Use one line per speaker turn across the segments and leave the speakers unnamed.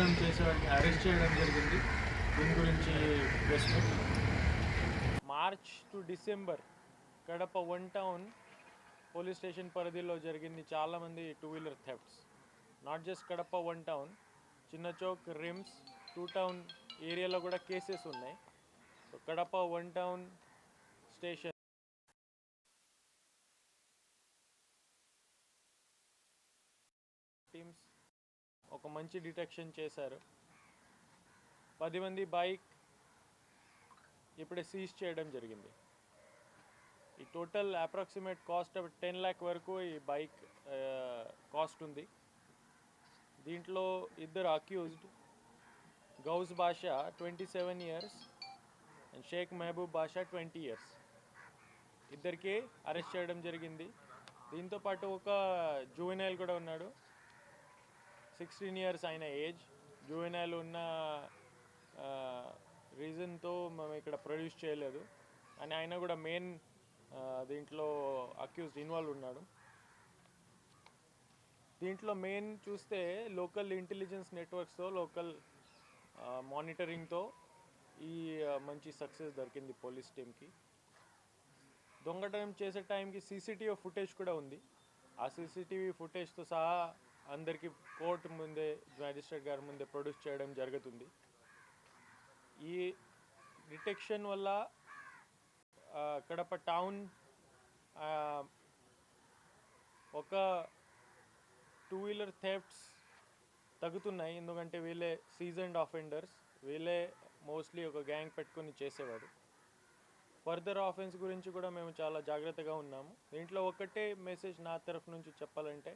దొంగతనం చేసేవాడిని అరెస్ట్ చేయడం జరిగింది. దీని గురించి
March to December Kadapa one town police station పరిధిలో జరిగింది చాలామంది two wheeler thefts. Not just Kadapa one town Chinna Chowk RIMS two town ఏరియాలో కూడా కేసెస్ ఉన్నాయి. కడప వన్ టౌన్ స్టేషన్ ఒక మంచి డిటెక్షన్ చేశారు. పది మంది బైక్ ఇప్పుడే సీజ్ చేయడం జరిగింది. ఈ total approximate cost ten lakh వరకు ఈ బైక్ కాస్ట్ ఉంది. దీంట్లో ఇద్దరు accused Ghouse Basha twenty seven years and Shaik Mahaboob Basha twenty years. ఇద్దరికి అరెస్ట్ చేయడం జరిగింది. దీంతో పాటు ఒక జూవెనైల్ కూడా ఉన్నాడు. సిక్స్టీన్ ఇయర్స్ అయిన ఏజ్ జూవెనైల్ ఉన్న రీజన్తో మేము ఇక్కడ ప్రొడ్యూస్ చేయలేదు. అని ఆయన కూడా మెయిన్ దీంట్లో అక్యూజ్డ్ ఇన్వాల్వ్ ఉన్నాడు. దీంట్లో మెయిన్ చూస్తే లోకల్ ఇంటెలిజెన్స్ నెట్వర్క్స్తో లోకల్ మానిటరింగ్తో ఈ మంచి సక్సెస్ దొరికింది పోలీస్ టీమ్కి దొంగతనం చేసే టైంకి సీసీటీవీ ఫుటేజ్ కూడా ఉంది. ఆ సీసీటీవీ ఫుటేజ్తో సహా అందరికీ కోర్టు ముందే మ్యాజిస్ట్రేట్ గారి ముందే ప్రొడ్యూస్ చేయడం జరుగుతుంది. ఈ డిటెక్షన్ వల్ల కడప టౌన్ ఒక టూ వీలర్ థెఫ్ట్స్ తగ్గుతున్నాయి. ఎందుకంటే వీళ్ళే సీజన్డ్ ఆఫెండర్స్. వీళ్ళే మోస్ట్లీ ఒక గ్యాంగ్ పెట్టుకొని చేసేవాడు ఫర్దర్ ఆఫెన్స్ గురించి కూడా మేము చాలా జాగ్రత్తగా ఉన్నాము. దీంట్లో ఒకటే మెసేజ్ నా తరఫు నుంచి చెప్పాలంటే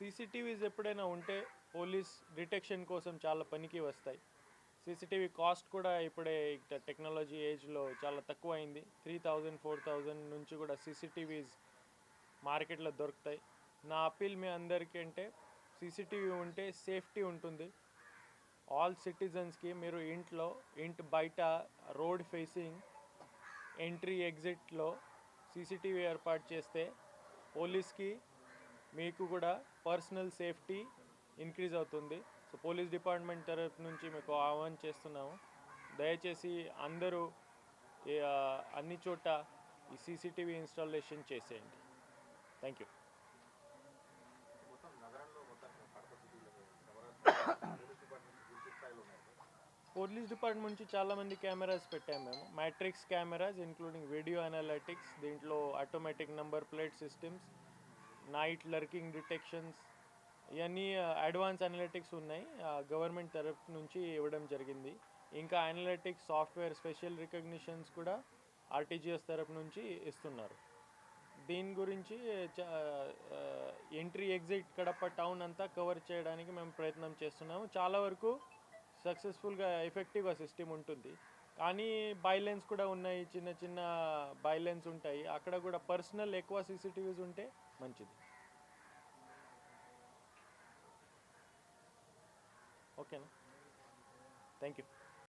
సీసీటీవీస్ ఎప్పుడైనా ఉంటే పోలీస్ డిటెక్షన్ కోసం చాలా పనికి వస్తాయి. సీసీటీవీ కాస్ట్ కూడా ఇప్పుడే టెక్నాలజీ ఏజ్లో చాలా తక్కువ అయింది త్రీ థౌజండ్ ఫోర్ థౌజండ్ నుంచి కూడా సీసీటీవీస్ మార్కెట్లో దొరుకుతాయి. నా అప్పీల్ మీ అందరికీ అంటే సీసీటీవీ ఉంటే సేఫ్టీ ఉంటుంది. ఆల్ సిటిజన్స్కి మీరు ఇంట్లో ఇంటి బయట రోడ్ ఫేసింగ్ ఎంట్రీ ఎగ్జిట్లో సీసీటీవీ ఏర్పాటు చేస్తే పోలీస్కి మీకు కూడా పర్సనల్ సేఫ్టీ ఇంక్రీజ్ అవుతుంది. సో పోలీస్ డిపార్ట్మెంట్ తరఫు నుంచి మీకు ఆహ్వాన్ చేస్తున్నాము. దయచేసి అందరూ అన్ని చోట ఈ సీసీటీవీ ఇన్స్టాలేషన్ చేసేయండి. థ్యాంక్ యూ పోలీస్ డిపార్ట్మెంట్ నుంచి చాలామంది కెమెరాస్ పెట్టాము మేము. Matrix cameras including video analytics దీంట్లో automatic number plate systems night lurking detections ఇవన్నీ అడ్వాన్స్ అనలిటిక్స్ ఉన్నాయి. గవర్నమెంట్ తరఫు నుంచి ఇవ్వడం జరిగింది. ఇంకా అనలిటిక్స్ సాఫ్ట్వేర్ స్పెషల్ రికగ్నిషన్స్ కూడా ఆర్టీజీఎస్ తరఫు నుంచి ఇస్తున్నారు. దీని గురించి ఎంట్రీ ఎగ్జిట్ కడప టౌన్ అంతా కవర్ చేయడానికి మేము ప్రయత్నం చేస్తున్నాము. చాలా వరకు సక్సెస్ఫుల్గా ఎఫెక్టివ్గా సిస్టమ్ ఉంటుంది. కానీ బైలెన్స్ కూడా ఉన్నాయి చిన్న చిన్న బైలెన్స్ ఉంటాయి. అక్కడ కూడా పర్సనల్ ఎక్కువ సీసీటీవీస్ ఉంటే మంచిది. ఓకేనా? Thank you